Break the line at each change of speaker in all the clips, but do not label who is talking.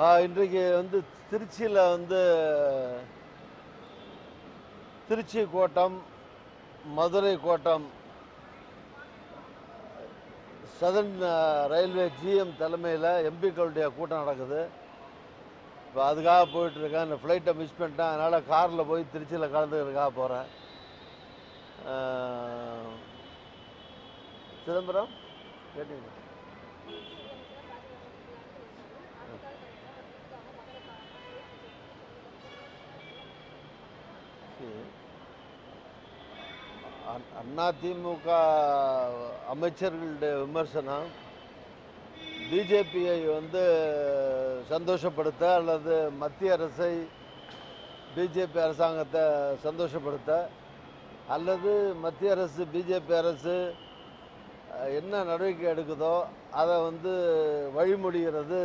இன்றைக்கு வந்து திருச்சியில் வந்து திருச்சி கோட்டம் மதுரை கோட்டம் சதன் ரயில்வே ஜிஎம் தலைமையில் எம்பிக்களுடைய கூட்டம் நடக்குது. இப்போ அதுக்காக போயிட்டுருக்கேன். இந்த ஃப்ளைட்டை மிஸ் பண்ணிட்டேன். அதனால் காரில் போய் திருச்சியில் கலந்துக்கிறதுக்காக போகிறேன் சிதம்பரம் கேட்டீங்க அதிமுக அமைச்சர்களுடைய விமர்சனம் பிஜேபியை வந்து சந்தோஷப்படுத்த அல்லது மத்திய அரசை பிஜேபி அரசாங்கத்தை சந்தோஷப்படுத்த அல்லது மத்திய அரசு பிஜேபி அரசு என்ன நடவடிக்கை எடுக்குதோ அதை வந்து வழிமொழிகிறது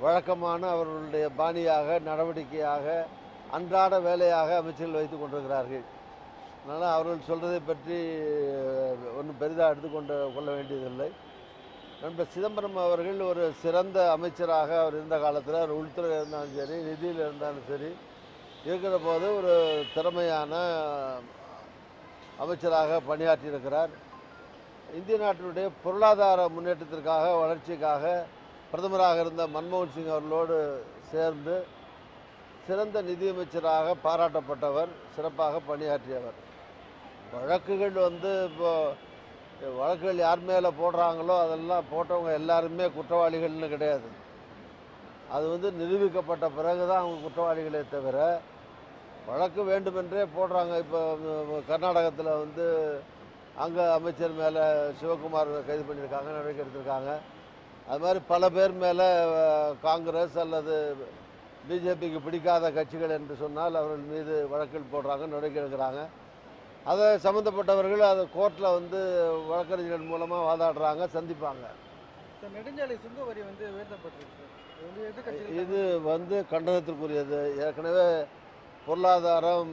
வழக்கமான அவர்களுடைய பாணியாக நடவடிக்கையாக அன்றாட வேலையாக அமைச்சர்கள் வைத்துக் கொண்டிருக்கிறார்கள். அதனால் அவர்கள் சொல்றதை பற்றி ஒன்றும் பெரிதாக எடுத்துக்கொண்டு கொள்ள வேண்டியதில்லை. நண்பர் சிதம்பரம் அவர்கள் ஒரு சிறந்த அமைச்சராக அவர் இருந்த காலத்தில் அவர் உள்துறை இருந்தாலும் சரி நிதியில் இருந்தாலும் சரி இருக்கிற போது ஒரு திறமையான அமைச்சராக பணியாற்றியிருக்கிறார். இந்திய நாட்டினுடைய பொருளாதார முன்னேற்றத்திற்காக வளர்ச்சிக்காக பிரதமராக இருந்த மன்மோகன் சிங் அவர்களோடு சேர்ந்து சிறந்த நிதியமைச்சராக பாராட்டப்பட்டவர் சிறப்பாக பணியாற்றியவர். வழக்குகள் வந்து இப்போ வழக்குகள் யார் மேலே போடுறாங்களோ அதெல்லாம் போட்டவங்க எல்லாருமே குற்றவாளிகள்னு கிடையாது. அது வந்து நிரூபிக்கப்பட்ட பிறகு தான் அவங்க குற்றவாளிகளே தவிர வழக்கு வேண்டுமென்றே போடுறாங்க. இப்போ கர்நாடகத்தில் வந்து அங்கே அமைச்சர் மேலே சிவகுமார் கைது பண்ணியிருக்காங்க நடவடிக்கை எடுத்திருக்காங்க. அது மாதிரி பல பேர் மேலே காங்கிரஸ் அல்லது பிஜேபிக்கு பிடிக்காத கட்சிகள் என்று சொன்னால் அவர்கள் மீது வழக்கில் போடுறாங்க நடவடிக்கை எடுக்கிறாங்க. அதை சம்மந்தப்பட்டவர்கள் அதை கோர்ட்டில் வந்து வழக்கறிஞர்கள் மூலமாக வாதாடுறாங்க சந்திப்பாங்க.
நெடுஞ்சாலை சுங்க வரி வந்து உயர்த்தப்பட்டிருக்கு இது வந்து
கண்டனத்திற்குரியது. ஏற்கனவே பொருளாதாரம்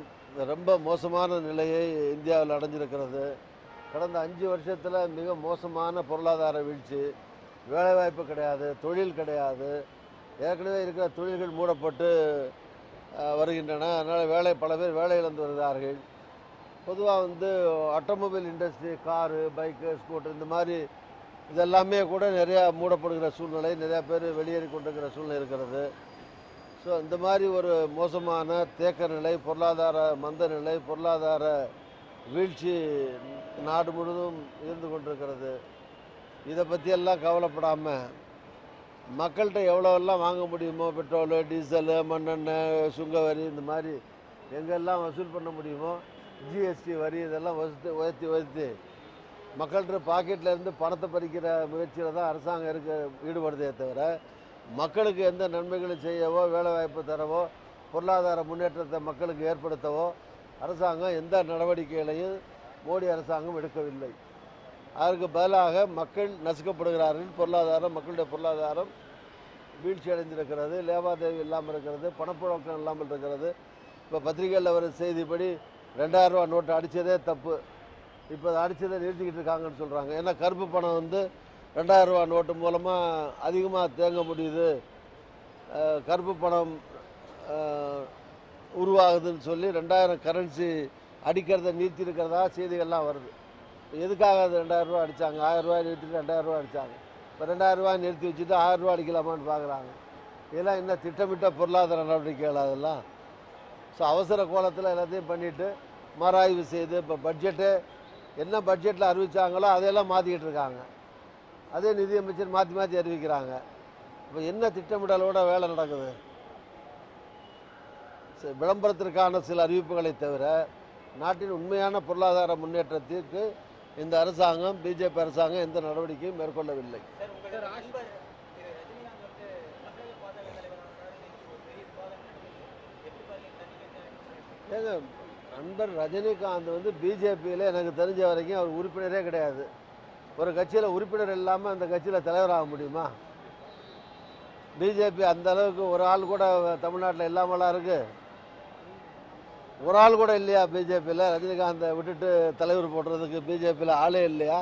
ரொம்ப மோசமான நிலையை இந்தியாவில் அடைஞ்சிருக்கிறது. கடந்த அஞ்சு வருஷத்தில் மிக மோசமான பொருளாதார வீழ்ச்சி. வேலைவாய்ப்பு கிடையாது தொழில் கிடையாது. ஏற்கனவே இருக்கிற தொழில்கள் மூடப்பட்டு வருகின்றன. அதனால் வேலை பல பேர் வேலை இழந்து வருகிறார்கள். பொதுவாக வந்து automobile industry car bike scooter இந்த மாதிரி இதெல்லாமே கூட நிறையா மூடப்படுகிற சூழ்நிலை நிறையா பேர் வெளியேறி கொண்டிருக்கிற சூழ்நிலை இருக்கிறது. ஸோ இந்த மாதிரி ஒரு மோசமான தேக்க நிலை பொருளாதார மந்த நிலை பொருளாதார வீழ்ச்சி நாடு முழுவதும் இருந்து கொண்டிருக்கிறது. இதை பற்றியெல்லாம் கவலைப்படாமல் மக்கள்கிட்ட எவ்வளோவெல்லாம் வாங்க முடியுமோ பெட்ரோலு டீசலு மண்ணெண்ணெய் சுங்க வரி இந்த மாதிரி எங்கெல்லாம் வசூல் பண்ண முடியுமோ ஜிஎஸ்டி வரி இதெல்லாம் வசூத்து உயர்த்தி உயர்த்தி. மக்கள்கிட்ட பாக்கெட்டில் இருந்து பணத்தை பறிக்கிற முயற்சியில் தான் அரசாங்கம் இருக்க ஈடுபடுதே தவிர மக்களுக்கு எந்த நன்மைகளும் செய்யவோ வேலைவாய்ப்பு தரவோ பொருளாதார முன்னேற்றத்தை மக்களுக்கு ஏற்படுத்தவோ அரசாங்கம் எந்த நடவடிக்கைகளையும் மோடி அரசாங்கம் எடுக்கவில்லை. அதற்கு பதிலாக மக்கள் நசுக்கப்படுகிறார்கள். பொருளாதாரம் மக்களுடைய பொருளாதாரம் வீழ்ச்சி அடைந்திருக்கிறது லேவாதேவி இல்லாமல் இருக்கிறது. பணப்புழக்கம் இல்லாமல் இருக்கிறது. இப்போ பத்திரிகையில் வர செய்திப்படி ரெண்டாயிரம் ரூபா நோட்டு அடித்ததே தப்பு. இப்போ அதை அடித்ததை நிறுத்திக்கிட்டு இருக்காங்கன்னு சொல்கிறாங்க ஏன்னா கருப்பு பணம் வந்து ரெண்டாயிரம் ரூபா நோட்டு மூலமாக அதிகமாக தேங்க முடியுது. கருப்பு பணம் உருவாகுதுன்னு சொல்லி ரெண்டாயிரம் கரன்சி அடிக்கிறத நிறுத்தி இருக்கிறதா செய்திகள்லாம் வருது. எதுக்காக அது ரெண்டாயிரம் ரூபா அடித்தாங்க ஆயிரம் ரூபாய் நிறுத்திட்டு ரெண்டாயிரம் ரூபா அடித்தாங்க இப்போ ரெண்டாயிரம் ரூபாய் நிறுத்தி வச்சுட்டு ஆயிரம் ரூபா அடிக்கலாமான்னு பார்க்குறாங்க இதெல்லாம் என்ன திட்டமிட்ட பொருளாதார நடவடிக்கைகள் அதெல்லாம்? ஸோ அவசர கோலத்தில் எல்லாத்தையும் பண்ணிவிட்டு மறாய்வு செய்து இப்போ பட்ஜெட்டு என்ன பட்ஜெட்டில் அறிவித்தாங்களோ அதையெல்லாம் மாற்றிக்கிட்டு இருக்காங்க. அதே நிதியமைச்சர் மாற்றி மாற்றி அறிவிக்கிறாங்க. இப்போ என்ன திட்டமிடலோட வேலை நடக்குது? விளம்பரத்திற்கான சில அறிவிப்புகளை தவிர நாட்டின் உண்மையான பொருளாதார முன்னேற்றத்திற்கு இந்த அரசாங்கம் பிஜேபி அரசாங்கம் எந்த நடவடிக்கையும் மேற்கொள்ளவில்லை.
நண்பர் ரஜினிகாந்த் வந்து
ஏங்க நண்பர் ரஜினிகாந்த் வந்து பிஜேபியில் எனக்கு தெரிஞ்ச வரைக்கும் அவர் உறுப்பினரே கிடையாது. ஒரு கட்சியில் உறுப்பினர் இல்லாமல் அந்த கட்சியில் தலைவராக முடியுமா? பிஜேபி அந்த அளவுக்கு ஒரு ஆள் கூட தமிழ்நாட்டில் இல்லாமலாம் இருக்குது ஒரு ஆள் கூட இல்லையா பிஜேபியில்? ரஜினிகாந்தை விட்டுட்டு தலைவர் போடுறதுக்கு பிஜேபியில் ஆளே இல்லையா?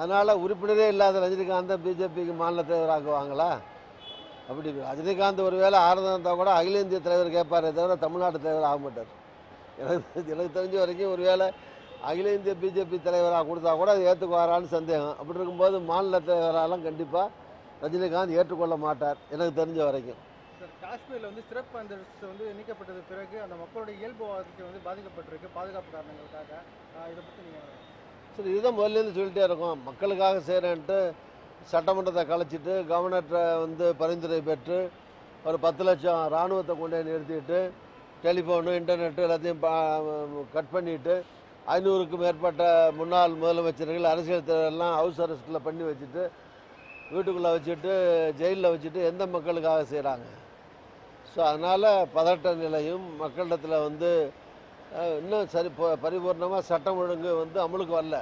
அதனால் உறுப்பினரே இல்லாத ரஜினிகாந்தை பிஜேபிக்கு மாநில தலைவராக்குவாங்களா அப்படி ரஜினிகாந்த் ஒருவேளை ஆறுதல் இருந்தால் கூட அகில இந்திய தலைவர் கேட்பாரே தவிர தமிழ்நாட்டு தலைவர் ஆக மாட்டார். எனக்கு எனக்கு தெரிஞ்ச வரைக்கும் ஒருவேளை அகில இந்திய பிஜேபி தலைவராக கொடுத்தா கூட அது ஏற்றுக்குவாரான்னு சந்தேகம். அப்படி இருக்கும்போது மாநில தலைவராலாம் கண்டிப்பாக ரஜினிகாந்த் ஏற்றுக்கொள்ள மாட்டார் எனக்கு தெரிஞ்ச வரைக்கும்.
சார் காஷ்மீரில் வந்து சிறப்பு அந்தஸ்து வந்து நீக்கப்பட்டது பிறகு அந்த மக்களுடைய இயல்பு வாழ்க்கை வந்து பாதிக்கப்பட்டிருக்கு பாதுகாப்பு காரணங்களுக்காக. இதை பற்றி நீங்கள்
சரி இதுதான் முதல்லேருந்து சொல்லிட்டே இருக்கோம். மக்களுக்காக செய்கிறேன்ட்டு சட்டமன்றத்தை கலைச்சிட்டு கவர்னர்கிட்ட வந்து பரிந்துரை பெற்று ஒரு பத்து லட்சம் இராணுவத்தை கொண்டு நிறுத்திட்டு டெலிஃபோனு இன்டர்நெட்டு எல்லாத்தையும் பா- கட் பண்ணிவிட்டு ஐநூறுக்கும் மேற்பட்ட முன்னாள் முதலமைச்சர்கள் அரசியல் தலைவரெல்லாம் ஹவுஸ் அரெஸ்ட்டில் பண்ணி வச்சுட்டு வீட்டுக்குள்ளே வச்சுட்டு ஜெயிலில் வச்சுட்டு எந்த மக்களுக்காக செய்கிறாங்க ஸோ அதனால் பதட்ட நிலையும் மக்களிடத்தில் வந்து இன்னும் சரி ப- பரிபூர்ணமாக சட்டம் ஒழுங்கு வந்து அமலுக்கு வரல.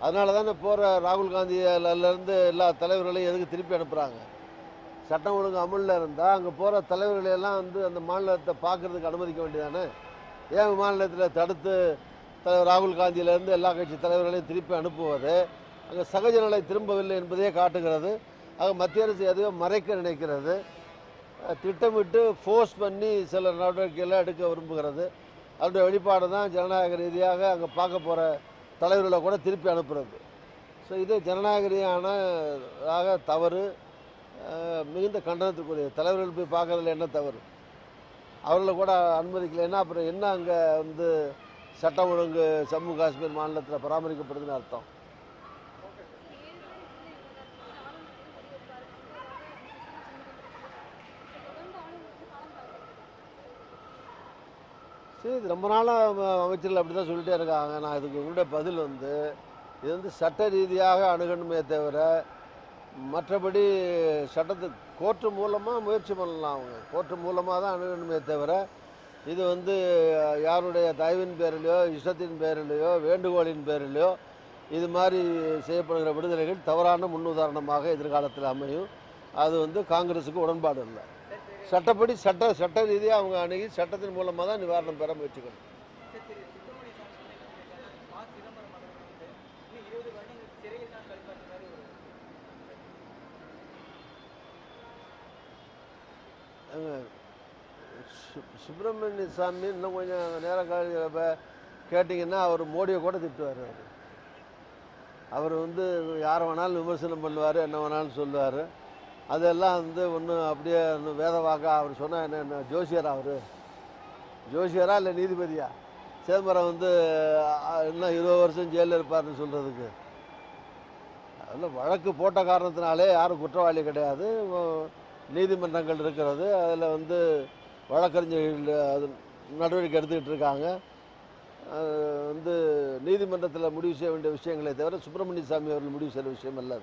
அதனால தானே போகிற ராகுல் காந்தியிலேருந்து எல்லா தலைவர்களையும் எதுக்கு திருப்பி அனுப்புகிறாங்க சட்டம் ஒழுங்கு அமலில் இருந்தால் அங்கே போகிற தலைவர்களையெல்லாம் வந்து அந்த மாநிலத்தை பார்க்குறதுக்கு அனுமதிக்க வேண்டியதானே ஏன் மாநிலத்தில் தடுத்து தலைவர் ராகுல் காந்தியிலேருந்து எல்லா கட்சி தலைவர்களையும் திருப்பி அனுப்புவது? அங்கே சகஜ நிலை திரும்பவில்லை என்பதையே காட்டுகிறது. ஆக மத்திய அரசு எதையோ மறைக்க நினைக்கிறது. திட்டமிட்டு ஃபோர்ஸ் பண்ணி சில நடவடிக்கைகளை எடுக்க விரும்புகிறது. அதனுடைய வெளிப்பாடு தான் ஜனநாயக ரீதியாக அங்கே பார்க்க போகிற தலைவர்களை கூட திருப்பி அனுப்புகிறது ஸோ இது ஜனநாயக ரீதியான தவறு. மிகுந்த கண்டனத்துக்குரிய தலைவர்கள் போய் பார்க்கறதுல என்ன தவறு? அவர்களை கூட அனுமதிக்கலைன்னா அப்புறம் என்ன அங்கே வந்து சட்டம் ஒழுங்கு ஜம்மு காஷ்மீர் மாநிலத்தில் பராமரிக்கப்படுதுன்னு அர்த்தம். இது ரொம்ப நாளாக அமைச்சர்கள் அப்படி தான் சொல்லிட்டே இருக்காங்க. நான் இதுக்கு உங்களுடைய பதில் வந்து இது வந்து சட்ட ரீதியாக அணுகணுமே தவிர மற்றபடி சட்டத்து கோர்ட்டு மூலமாக முயற்சி பண்ணலாம் அவங்க. கோர்ட்டு மூலமாக தான் அணுகணுமே தவிர இது வந்து யாருடைய தயவின் பேரிலையோ இஷ்டத்தின் பேரிலையோ வேண்டுகோளின் பேரிலையோ இது மாதிரி செய்யப்படுகிற விடுதலைகள் தவறான முன்னுதாரணமாக எதிர்காலத்தில் அமையும். அது வந்து காங்கிரஸுக்கு உடன்பாடு இல்லை. சட்டப்படி சட்ட சட்ட ரீதியாக அவங்க அணுகி சட்டத்தின் மூலமாக தான் நிவாரணம் பெற முயற்சிக்கணும்.
சுப்பிரமணிய சாமி இன்னும்
கொஞ்சம் நேரம் கழிச்சு கேட்டிங்கன்னா அவர் மோடியை கூட திட்டுவார் அவர். அவர் வந்து யாரை வேணாலும் விமர்சனம் பண்ணுவார் என்ன வேணாலும் சொல்லுவார். அதெல்லாம் வந்து ஒன்றும் அப்படியே ஒன்றும் வேத வாக்கா அவர் சொன்னால் என்ன என்ன ஜோசியரா அவர்? ஜோசியரா இல்லை நீதிபதியா? சிதம்பரம் வந்து இன்னும் இருபது வருஷம் ஜெயிலில் இருப்பார்னு சொல்கிறதுக்கு அதில் வழக்கு போட்ட காரணத்தினாலே யாரும் குற்றவாளி கிடையாது. நீதிமன்றங்கள் இருக்கிறது. அதில் வந்து வழக்கறிஞர்கள் அது நடவடிக்கை எடுத்துக்கிட்டு இருக்காங்க. வந்து நீதிமன்றத்தில் முடிவு செய்ய வேண்டிய விஷயங்களே தவிர சுப்பிரமணிய சாமி அவர்கள் முடிவு செய்கிற விஷயம் அல்ல